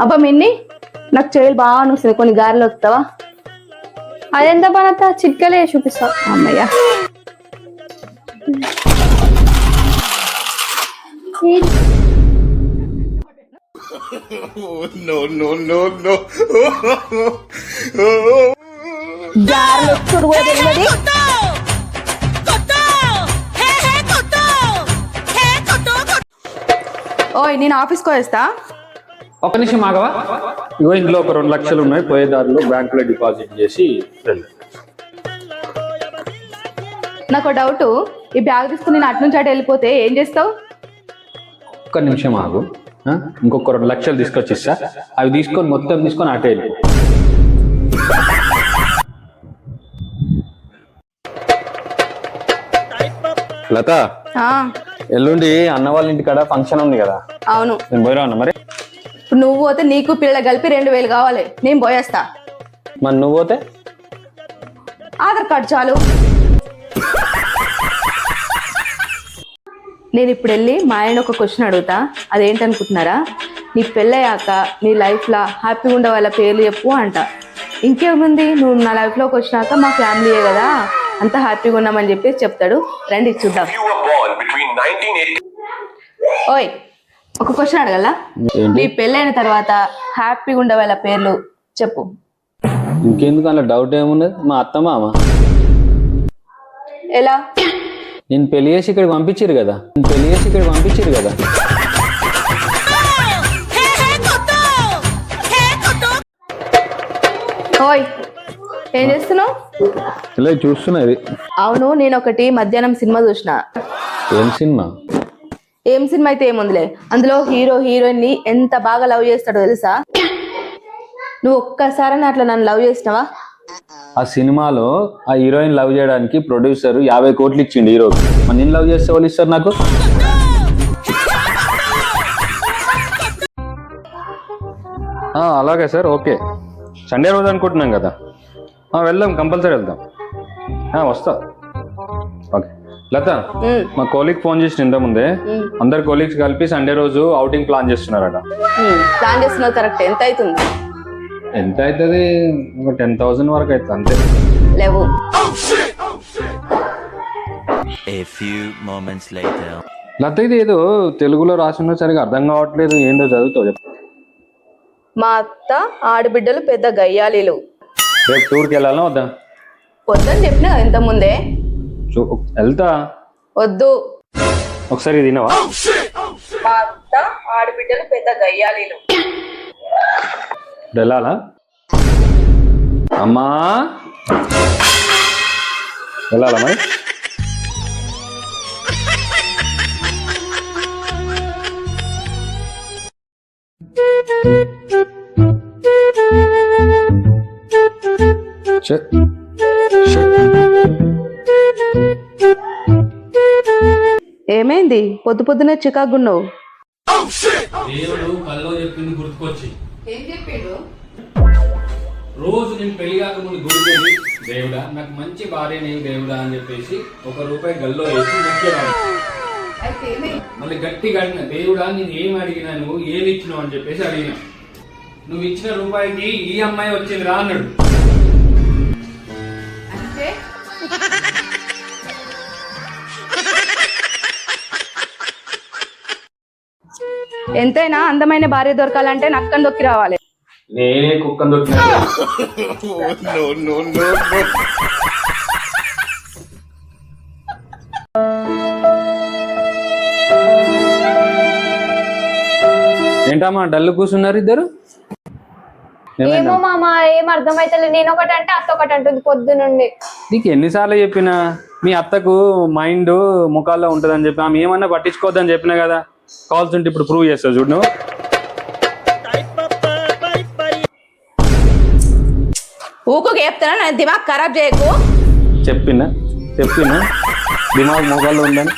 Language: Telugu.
అబ్బా మిన్ని నాకు చేయలు బాగా నొస్తుంది కొన్ని గారెలు వస్తావా? అదెంత పనత చిట్కలే చూపిస్తా. అమ్మయ్య. గారెలు కూడా తెలియదు ఓయ్ నేను ఆఫీస్కి వస్తా ఒక నిమిషం ఆగవా? ఇగో ఇందులో ఒక రెండు లక్షలు ఉన్నాయి. పోయే దారిలో బ్యాంకులో డిపాజిట్ చేసి వెళ్ళు నాకు డౌట్. ఈ బ్యాగ్ తీసుకుని నేను అటు నుంచి అటు వెళ్ళిపోతే ఏం చేస్తావు? ఒక్క నిమిషం ఆగు. ఆ? ఇంకొక రెండు లక్షలు తీసుకొచ్చి ఇస్తా. అవి తీసుకొని మొత్తం తీసుకొని అటే వెళ్ళి. లత ఆ, ఎల్లుండి అన్న వాళ్ళ ఇంటికాడ ఫంక్షన్ ఉంది కదా? అవును. నేను పోయిరా అన్న మరి? ఇప్పుడు నువ్వు పోతే నీకు పిల్లల కలిపి రెండు వేలు కావాలి. నేను పోయేస్తా. మరి నువ్వు పోతే? ఆధార్ కార్డు చాలు. నేను ఇప్పుడు వెళ్ళి మా ఆయన ఒక క్వశ్చన్ అడుగుతా. అదేంటనుకుంటున్నారా నీ పెళ్ళయ్యాక నీ లైఫ్లో హ్యాపీగా ఉండే వాళ్ళ పేర్లు చెప్పు అంట. ఇంకేముంది? నువ్వు నా లైఫ్లోకి వచ్చినాక మా ఫ్యామిలీయే కదా. అంత హ్యాపీగా ఉన్నామని చెప్పి చెప్తాడు. రండి చూద్దాం. You were born between 1980. ఓయ్ ఒక క్వశ్చన్ అడగల? ఏంటి? నీ పెళ్ళైన తర్వాత హ్యాపీగా ఉండే వాళ్ళ పేర్లు చెప్పు. ఇంకెందుకు అలా డౌట్ ఏమున్నది? మా అత్త మామ. ఎలా? నేను పెళ్ళి చేసి ఇక్కడికి పంపించారు కదా. నేను పెళ్ళి చేసి ఇక్కడికి పంపించారు కదా. ఓయ్ ఏం చేస్తున్నావు? ఇలా చూస్తున్నా ఇది. అవును నేను ఒకటి మధ్యాహ్నం సినిమా చూసిన. ఏం సినిమా? ఏం సినిమా అయితే ఏముందిలే? అందులో హీరో హీరోయిన్ని ఎంత బాగా లవ్ చేస్తాడో తెలుసా? నువ్వు ఒక్కసారి అట్లా నన్ను లవ్ చేసినావా? ఆ సినిమాలో ఆ హీరోయిన్ లవ్ చేయడానికి ప్రొడ్యూసర్ యాభై కోట్లు ఇచ్చిండు హీరోకి. మరి నేను లవ్ చేస్తే వాళ్ళు ఇస్తారు నాకు? ఆ, అలాగే సార్ ఓకే. సండే రోజు అనుకుంటున్నాం కదా. ఆ, వెళ్దాం కంపల్సరీ వెళ్దాం. ఆ, వస్తా. లత మా కోలీగ్ ఫోన్ చేసిన ఇంత ముందే. అందరు కోలీగ్స్ కలిపి సండే రోజు అవుటింగ్ ప్లాన్ చేస్తున్నారట. ప్లాన్ చేస్తున్నావు కరెక్ట్ ఎంత అవుతుంది? ఎంత అవుతుంది? ఒక టెన్ థౌసండ్ వరకు అవుతుంది అంతే. లేవు. A few moments later. లత ఇది ఏదో తెలుగులో రాసిన సరిగా అర్థం కావట్లేదు. ఏందో చదువుతావు చెప్పు. మా అత్త ఆడబిడ్డలు పెద్ద గయ్యాలీలు రేపు టూర్కి వెళ్ళాలా వద్దా? వద్దని చెప్పిన ఇంత ముందే. చూ వెళ్తా. వద్దు. ఒకసారి తినవా? మా అత్త ఆడబిడ్డలు పెద్ద గయ్యాలీలు వెళ్ళాలా? అమ్మా! వెళ్ళాలా మరి? Shit. ఏమైంది? పొద్దు పొద్దునే చికాగున్నావు దేవుడు కల్లో చెప్పింది గుర్తుకొచ్చి. ఏం చెప్పిండు? రోజు నేను పెళ్ళి కాకముందు గుడికి వెళ్ళి దేవుడా నాకు మంచి భార్య నేను దేవుడా అని చెప్పేసి ఒక రూపాయి గల్లో వేసి మళ్ళీ గట్టిగా అడిగిన దేవుడా నేను ఏం అడిగినా నువ్వు ఏమి ఇచ్చినావు? అని చెప్పేసి అడిగిన. నువ్వు ఇచ్చిన రూపాయికి ఈ అమ్మాయి వచ్చింది రా అన్నాడు. ఎంతైనా అందమైన భార్య దొరకాలంటే నక్కని దొక్కి రావాలి. నేనే కుక్కను. ఏంటమ్మా డల్లు కూర్చున్నారు ఇద్దరు? ఏమో మామ ఏం అర్థమైతలే. నేను ఒకటి అంటే అత్త ఒకటి అంటుంది పొద్దు నుండి. నీకు ఎన్నిసార్లు చెప్పినా? మీ అత్తకు మైండ్ ముఖాల్లో ఉంటుందని చెప్పి ఆమె ఏమన్నా పట్టించుకోవద్దని చెప్పినా కదా? కాల్స్ ఉంటే ఇప్పుడు ప్రూవ్ చేస్తావు చూడు నువ్వు. ఊకు చెప్తానా? నా దిమాగ్ ఖరాబ్ చేయకు. చెప్పినా? చెప్పినా? దిమాగ్ ముఖాల్లో ఉందని?